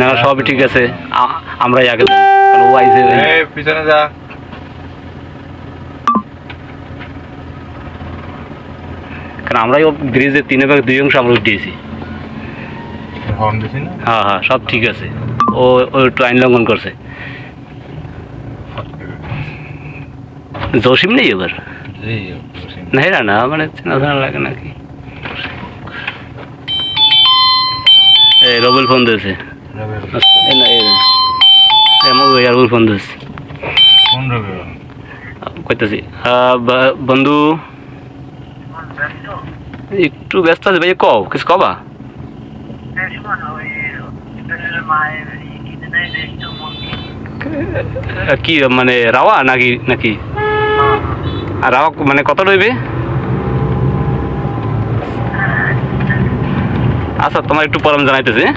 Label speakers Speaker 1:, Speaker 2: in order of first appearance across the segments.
Speaker 1: না সবই ঠিক আছে। আমরাই আগে ও আইছে
Speaker 2: পিছনে যা।
Speaker 1: কারণ আমরাই ব্রিজের তিনে ভাগ দুই অংশ আমরা উঠিয়েছি হ্যাঁ হ্যাঁ সব ঠিক আছে। ও ও একটু আইন লঙ্ঘন করছে। জসিম নেই এবার? না না মানে চেনা জানা লাগে নাকি? রবুল ফোন দিয়েছে। রবুল ফোন দিয়েছে? কইতেছি বন্ধু। একটু ব্যস্ত আছে ভাই কও কিছু কবা? কি মানে রাওয়া নাকি নাকি? আর রাওয়া মানে কত রইবে? আচ্ছা তোমার একটু পরাম জানাইতেছি হ্যাঁ?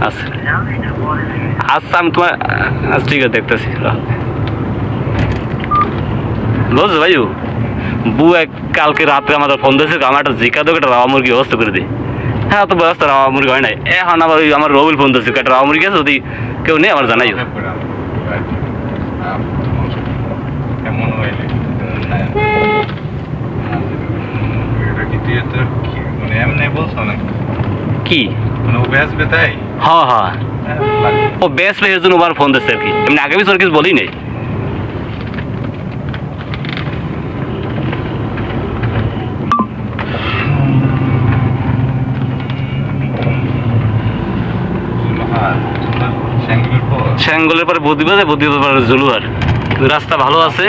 Speaker 1: আচ্ছা। আচ্ছা আমি তোমার আচ্ছা ঠিক আছে, দেখতেছি। বুঝছ ভাইউ বউ এক কালকে রাত্রে আমাদের ফোন দিয়েছে আমার একটা জিকা দেবো একটা রাওয়া মুরগি ব্যবস্থা করে দিই হ্যাঁ তো ব্যবস্থা রাওয়া মুরগি হয় নাই। এখন আবার ওই আমার রবিল ফোন দিয়েছে, একটা রাওয়া মুরগি আছে, যদি কেউ নেই আমার জানাই
Speaker 2: আমাকে পড়ে আমার। আম, কেমন হইলে? এটা কি তুই তোর কি- মানে এমনি বলছো নাকি?
Speaker 1: কি
Speaker 2: মানে ও বেচবে তাই?
Speaker 1: হ্যাঁ হ্যাঁ
Speaker 2: হ্যাঁ,
Speaker 1: ও বেশ এর জন্য আমার ফোন দিচ্ছে আর কি এমনি আগে পিছনে কিছু বলি নেই
Speaker 2: হ্যাঁ, পর?
Speaker 1: রাস্তা ভালো আছে.